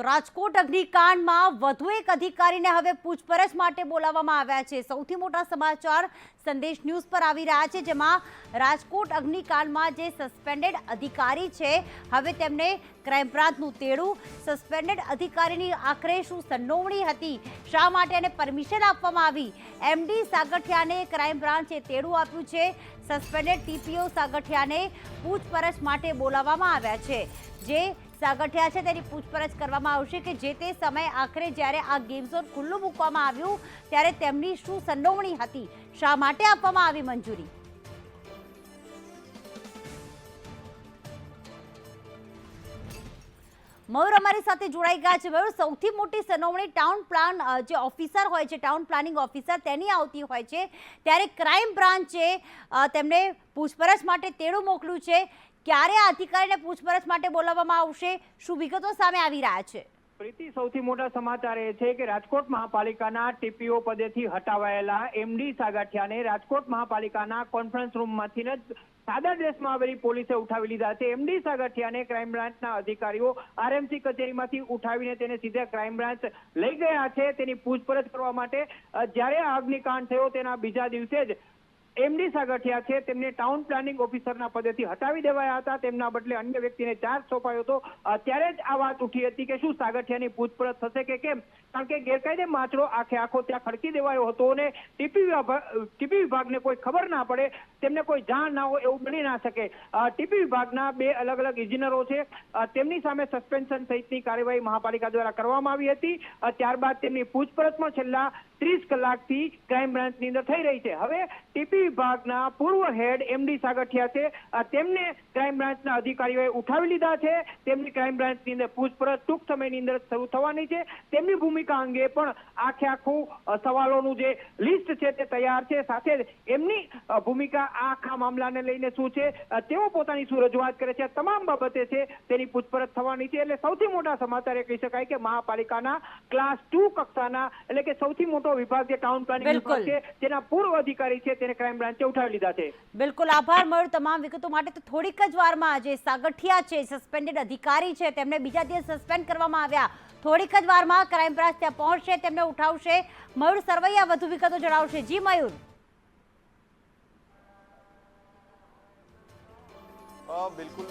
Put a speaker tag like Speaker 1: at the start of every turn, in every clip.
Speaker 1: તો રાજકોટ અગ્નિકાંડમાં વધુ એક અધિકારીને હવે પૂછપરછ માટે બોલાવવામાં આવ્યા છે. સૌથી મોટા સમાચાર સંદેશ ન્યૂઝ પર આવી રહ્યા છે, જેમાં રાજકોટ અગ્નિકાંડમાં જે સસ્પેન્ડેડ અધિકારી છે, હવે તેમને ક્રાઇમ બ્રાન્ચનું તેડું. સસ્પેન્ડેડ અધિકારીની આખરે શું સંડોવણી હતી, શા માટે એને પરમિશન આપવામાં આવી? એમડી સાગઠિયાને ક્રાઇમ બ્રાન્ચે તેડું આપ્યું છે. સસ્પેન્ડેડ ટીપીઓ સાગઠિયાને પૂછપરછ માટે બોલાવવામાં આવ્યા છે, જે સાગઠિયા છે તેની પૂછપરછ કરવામાં આવશે કે જે તે સમયે આખરે જ્યારે આ ગેમ ઝોન ખુલ્લું મૂકવામાં આવ્યું ત્યારે તેમની શું સંડોવણી હતી? શા માટે આપવામાં આવી મંજૂરી? મયુર અમારી સાથે જોડાઈ ગયા છે. મયુર, સૌથી મોટી સનોવણી ટાઉન પ્લાન જે ઓફિસર હોય છે, ટાઉન પ્લાનિંગ ઓફિસર તેની આવતી હોય છે. ત્યારે ક્રાઇમ બ્રાન્ચે તેમને પૂછપરછ માટે તેડું મોકલ્યું છે. ક્યારે અધિકારીને પૂછપરછ માટે બોલાવવામાં આવશે? શું વિગતો સામે આવી રહ્યા છે?
Speaker 2: પ્રીતિ, સૌથી મોટા સમાચાર એ છે કે રાજકોટ મહાપાલિકાના ટીપીઓ પદેથી હટાવાયેલા એમડી સાગાઠિયાને રાજકોટ મહાપાલિકાના કોન્ફરન્સ રૂમમાંથી જ સાદા ડ્રેસમાં આવેલી પોલીસે ઉઠાવી લીધા છે. એમડી સાગઠિયાને ક્રાઇમ બ્રાન્ચના અધિકારીઓ આરએમસી કચેરીમાંથી ઉઠાવીને તેને સીધા ક્રાઇમ બ્રાન્ચ લઈ ગયા છે. તેની પૂછપરછ કરવા માટે જ્યારે આ અગ્નિકાંડ થયો તેના બીજા દિવસે જ એમડી સાગઠિયા છે, તેમને ટાઉન પ્લાનિંગ ઓફિસરના પદેથી હટાવી દેવાયા હતા. તેમના બદલે અન્ય વ્યક્તિને ચાર્જ સોંપાયો હતો. ત્યારે જ આ વાત ઉઠી હતી કે શું સાગઠિયાની પૂછપરછ થશે કે કેમ? કારણ કે ગેરકાયદે માછડો આખે આખો ત્યાં ખડકી દેવાયો હતો અને ટીપી ટીપી વિભાગને કોઈ ખબર ના પડે તેમને કોઈ જાણ ના હોય એવું બની ના શકે. ટીપી વિભાગના બે અલગ અલગ ઇજનેરો છે તેમની સામે સસ્પેન્શન સહિતની કાર્યવાહી મહાપાલિકા દ્વારા કરવામાં આવી હતી. ત્યારબાદ તેમની પૂછપરછ પણ છેલ્લા ત્રીસ કલાકથી ક્રાઇમ બ્રાન્ચની અંદર થઈ રહી છે. હવે ટીપી વિભાગના પૂર્વ હેડ એમડી સાગઠિયા છે. તેમને ક્રાઇમ બ્રાન્ચના અધિકારીઓએ ઉઠાવી લીધા છે. તેમની ક્રાઇમ બ્રાન્ચની અંદર પૂછપરછ ટૂંક સમયની અંદર શરૂ થવાની છે. તેમની ભૂમિકા અંગે પણ આખે આખું સવાલોનું જે લિસ્ટ છે તે તૈયાર છે. સાથે એમની ભૂમિકા આખા મામલાને લઈને શું છે? તેઓ પોતાની શું રજૂઆત કરે છે. તમામ બાબતે છે તેની પૂછપરછ થવાની છે. એટલે સૌથી મોટા સમાચાર એ કહી શકાય કે મહાપાલિકાના ક્લાસ ટુ કક્ષાના એટલે કે સૌથી મોટો વિભાગ જે ટાઉન પ્લાનિંગ વિભાગ છે તેના પૂર્વ અધિકારી છે તેને ક્રાઇમ બ્રાન્ચે ઉઠાવી લીધા છે.
Speaker 1: બિલકુલ. આભાર મળ્યો તમામ વિગતો માટે. તો થોડીક જ વારમાં જે સાગઠિયા છે સસ્પેન્ડેડ અધિકારી છે તેમને બીજા દિવસ સસ્પેન્ડ કરવામાં આવ્યા. થોડીક જ વારમાં ક્રાઇમ બ્રાન્ચ ત્યાં પહોંચશે તેમને ઉઠાવશે. મયુર સરવૈયા વધુ વિગતો જણાવશે. જી મયુર.
Speaker 3: ਬਿਲਕੁਲ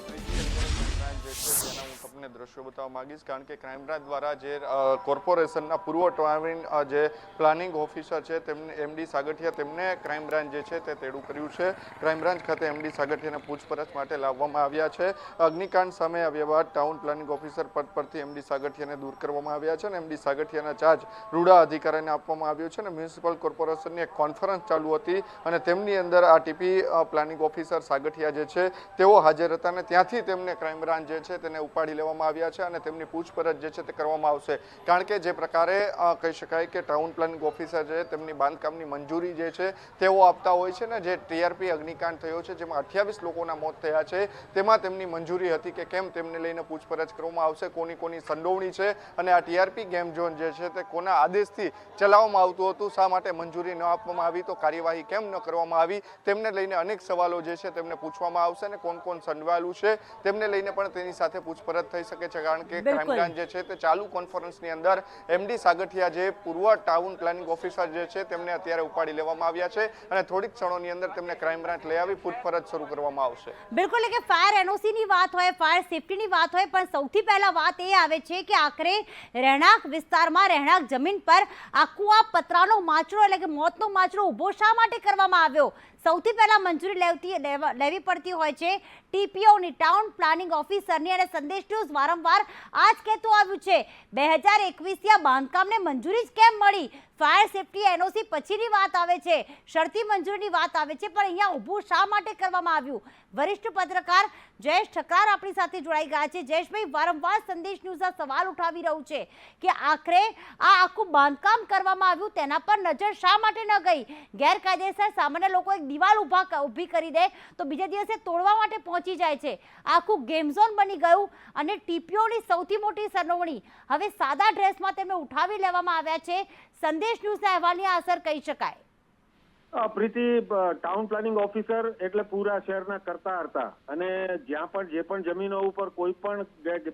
Speaker 3: બ્રાન્ચ જે છે તેના હું તમને દ્રશ્યો બતાવવા માંગીશ, કારણ કે ક્રાઇમ બ્રાન્ચ દ્વારા જે કોર્પોરેશનના પૂર્વ ટ્રાવેલિંગ જે પ્લાનિંગ ઓફિસર છે, તેમને એમડી સાગઠિયા તેમને ક્રાઇમ બ્રાન્ચ જે છે તે તેડું કર્યું છે. ક્રાઇમ બ્રાન્ચ ખાતે એમડી સાગઠિયાને પૂછપરછ માટે લાવવામાં આવ્યા છે. અગ્નિકાંડ સામે આવ્યા બાદ ટાઉન પ્લાનિંગ ઓફિસર પદ પરથી એમડી સાગઠિયાને દૂર કરવામાં આવ્યા છે અને એમડી સાગઠિયાના ચાર્જ રૂડા અધિકારીને આપવામાં આવ્યો છે અને મ્યુનિસિપલ કોર્પોરેશનની એક કોન્ફરન્સ ચાલુ હતી અને તેમની અંદર આ ટીપી પ્લાનિંગ ઓફિસર સાગઠિયા જે છે તેઓ હાજર હતા અને ત્યાંથી તેમને ક્રાઇમ બ્રાન્ચ જે છે તેને ઉપાડી લેવામાં આવ્યા છે અને તેમની પૂછપરછ જે છે તે કરવામાં આવશે. કારણ કે જે પ્રકારે કહી શકાય કે ટાઉન પ્લાનિંગ ઓફિસર છે તેમની બાંધકામની મંજૂરી જે છે તેઓ આપતા હોય છે ને, જે ટીઆરપી અગ્નિકાંડ થયો છે, જેમાં અઠ્યાવીસ લોકોના મોત થયા છે, તેમાં તેમની મંજૂરી હતી કે કેમ તેમને લઈને પૂછપરછ કરવામાં આવશે, કોની કોની સંડોવણી છે અને આ ટીઆરપી ગેમ ઝોન જે છે તે કોના આદેશથી ચલાવવામાં આવતું હતું, શા માટે મંજૂરી ન આપવામાં આવી, તો કાર્યવાહી કેમ ન કરવામાં આવી, તેમને લઈને અનેક સવાલો જે છે તેમને પૂછવામાં આવશે અને કોણ કોણ સંડવાયેલું છે, તેમને લઈને પણ તેની સાથે પૂછપરછ થઈ શકે છે કારણ કે ક્રાઇમ બ્રાન્ચ જે છે તે ચાલુ કોન્ફરન્સની અંદર એમડી સાગઠિયા જે પૂર્વ ટાઉન પ્લાનિંગ ઓફિસર જે છે તેમને અત્યારે ઉપાડી લેવામાં આવ્યા છે અને થોડીક ક્ષણોની અંદર તેમને ક્રાઇમ બ્રાન્ચ લઈ આવી પૂછપરછ શરૂ કરવામાં આવશે.
Speaker 1: બિલકુલ એટલે કે ફાયર એનઓસી ની વાત હોય ફાયર સેફટીની વાત હોય પણ સૌથી પહેલા વાત એ આવે છે કે આખરે રહેણાંક વિસ્તારમાં રહેણાંક જમીન પર આખું આ પતરાનો માચરો એટલે કે મોતનો માચરો ઊભો શા માટે કરવામાં આવ્યો? સૌથી પહેલાં મંજૂરી લેવતી લેવા- પડતી હોય છે ટીપીઓની ટાઉન પ્લાનિંગ ઓફિસરની અને સંદેશ ન્યૂઝ વારંવાર આ જ કહેતું આવ્યું છે. બે હજાર એકવીસથી બાંધકામને મંજૂરી જ કેમ મળી? ફાયર સેફટી એનઓસી પછીની વાત આવે છે. શરતી મંજૂરીની વાત આવે છે, પણ અહીંયા ઊભું શા માટે કરવામાં આવ્યું? વરિષ્ઠ પત્રકાર જયેશ ઠકરાર આપણી સાથે જોડાઈ ગયા છે. જયેશભાઈ, વારંવાર સંદેશ ન્યૂઝ સવાલ ઉઠાવી રહ્યું છે કે આખરે આ આખું બાંધકામ કરવામાં આવ્યું, તેના પર નજર શા માટે ન ગઈ? ગેરકાયદેસર સામાન્ય લોકો એક દિવાલ ઊભા ઊભી કરી દે તો બીજા દિવસે તોડવા માટે પહોંચી જાય છે. આખું ગેમ ઝોન બની ગયું અને ટીપીઓની સૌથી મોટી સરનોવણી. હવે સાદા ડ્રેસમાં તેમને ઉઠાવી લેવામાં આવ્યા છે. સંદેશ ન્યૂઝના અહેવાલની અસર કહી શકાય.
Speaker 4: પ્રીતિ ટાઉન પ્લાનિંગ ઓફિસર એટલે પૂરા શહેરના કરતા હતા અને જ્યાં પણ જે પણ જમીનો ઉપર કોઈ પણ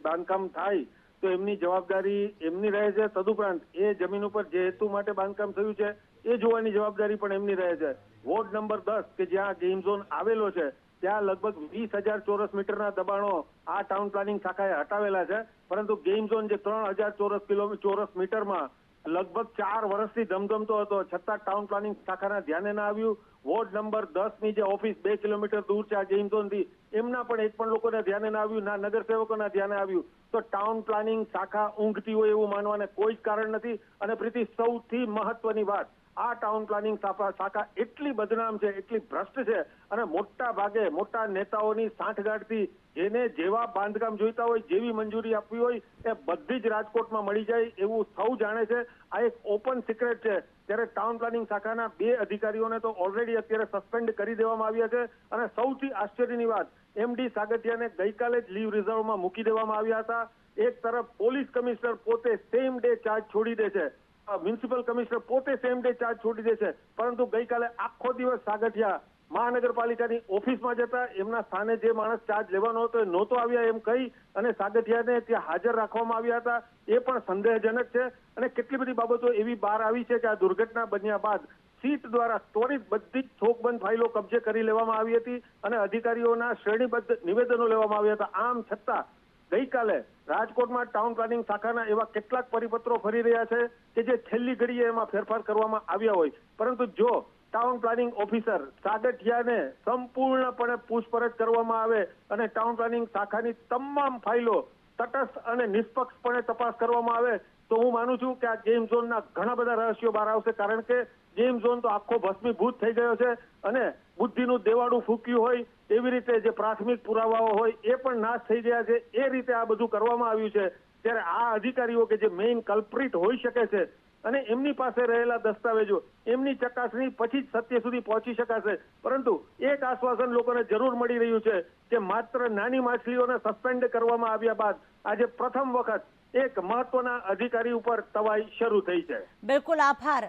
Speaker 4: બાંધકામ થાય, તો એમની જવાબદારી એમની રહે છે. તદુપરાંત એ જમીન ઉપર જે હેતુ માટે બાંધકામ થયું છે, એ જોવાની જવાબદારી પણ એમની રહે છે. વોર્ડ નંબર દસ કે જ્યાં ગેમ ઝોન આવેલો છે, ત્યાં લગભગ વીસ હજાર ચોરસ મીટરના દબાણો આ ટાઉન પ્લાનિંગ શાખાએ હટાવેલા છે. પરંતુ ગેમ ઝોન જે ત્રણ હજાર ચોરસ કિલો, ચોરસ મીટરમાં લગભગ ચાર વર્ષથી ધમધમતો હતો. છતાં ટાઉન પ્લાનિંગ શાખાના ધ્યાને ના આવ્યું. વોર્ડ નંબર દસની જે ઓફિસ બે કિલોમીટર દૂર છે, આ ગેમથી એમના પણ એક પણ લોકોને ધ્યાને ના આવ્યું, ના નગરસેવકોના ધ્યાને આવ્યું. તો ટાઉન પ્લાનિંગ શાખા ઊંઘતી હોય એવું માનવાને કોઈ જ કારણ નથી. અને પ્રીતિ, સૌથી મહત્વની વાત આ ટાઉન પ્લાનિંગ શાખા એટલી બદનામ છે, એટલી ભ્રષ્ટ છે અને મોટા ભાગે મોટા નેતાઓની સાંઠગાંઠથી જેને જેવા બાંધકામ જોઈતા હોય, જેવી મંજૂરી આપવી હોય, એ બધી જ રાજકોટમાં મળી જાય એવું સૌ જાણે છે. આ એક ઓપન સિક્રેટ છે. ત્યારે ટાઉન પ્લાનિંગ શાખાના બે અધિકારીઓને તો ઓલરેડી અત્યારે સસ્પેન્ડ કરી દેવામાં આવ્યા છે. અને સૌથી આશ્ચર્યની વાત એમડી સાગઠિયાને ગઈકાલે જ લીવ રિઝર્વમાં મૂકી દેવામાં આવ્યા હતા. એક તરફ પોલીસ કમિશનર પોતે સેમ ડે ચાર્જ છોડી દે છે. મ્યુનિસિપલ કમિશનર પોતે સેમ ડે ચાર્જ છોડી દે છે પરંતુ ગઈકાલે આખો દિવસ સાગઠિયા મહાનગરપાલિકાની ઓફિસમાં જતા એમના સ્થાને જે માણસ ચાર્જ લેવાનો હતો એ નહોતો આવ્યા એમ કહી અને સાગઠિયાને ત્યાં હાજર રાખવામાં આવ્યા હતા. એ પણ સંદેહજનક છે અને કેટલી બધી બાબતો એવી બહાર આવી છે કે આ દુર્ઘટના બન્યા બાદ સીટ દ્વારા ત્વરિત બધી જ થોકબંધ ફાઇલો કબજે કરી લેવામાં આવી હતી અને અધિકારીઓના શ્રેણીબદ્ધ નિવેદનો લેવામાં આવ્યા હતા. આમ છતાં ગઈકાલે રાજકોટમાં ટાઉન પ્લાનિંગ શાખાના એવા કેટલાક પરિપત્રો ફરી રહ્યા છે કે જે છેલ્લી ઘડીએ એમાં ફેરફાર કરવામાં આવ્યા હોય. પરંતુ જો ટાઉન પ્લાનિંગ ઓફિસર સાગઠિયાને સંપૂર્ણપણે પૂછપરછ કરવામાં આવે અને ટાઉન પ્લાનિંગ શાખાની તમામ ફાઇલો તટસ્થ અને નિષ્પક્ષપણે તપાસ કરવામાં આવે તો હું માનું છું કે આ ગેમ ઝોનના ઘણા બધા રહસ્યો બહાર આવશે, કારણ કે ગેમ ઝોન તો આખો ભસ્મીભૂત થઈ ગયો છે અને બુદ્ધિનું દેવાડું ફૂક્યું હોય, એવી રીતે જે પ્રાથમિક પુરાવાઓ હોય, એ પણ નાશ થઈ ગયા છે. એ રીતે આ બધું કરવામાં આવ્યું છે. ત્યારે આ અધિકારીઓ કે જે મેઇન કલ્પ્રિટ હોઈ શકે છે અને એમની પાસે રહેલા દસ્તાવેજો, એમની ચકાસણી પછી જ સત્ય સુધી પહોંચી શકાશે. પરંતુ એક આશ્વાસન લોકોને જરૂર મળી રહ્યું છે કે માત્ર નાની માછલીઓને સસ્પેન્ડ કરવામાં આવ્યા બાદ આજે પ્રથમ વખત એક મહત્વના અધિકારી ઉપર તવાઈ શરૂ થઈ છે.
Speaker 1: બિલકુલ આભાર.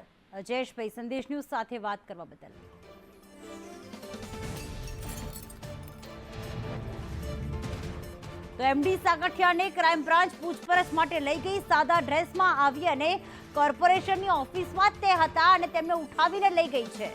Speaker 1: જયેશભાઈ, સંદેશ ન્યૂઝ સાથે વાત કરવા બદલ. તો એમડી સાગઠિયાને ક્રાઇમ બ્રાન્ચ પૂછપરછ માટે લઈ ગઈ સાદા ડ્રેસમાં આવી અને કોર્પોરેશનની ઓફિસમાં જ તે હતા અને તેમને ઉઠાવીને લઈ ગઈ છે.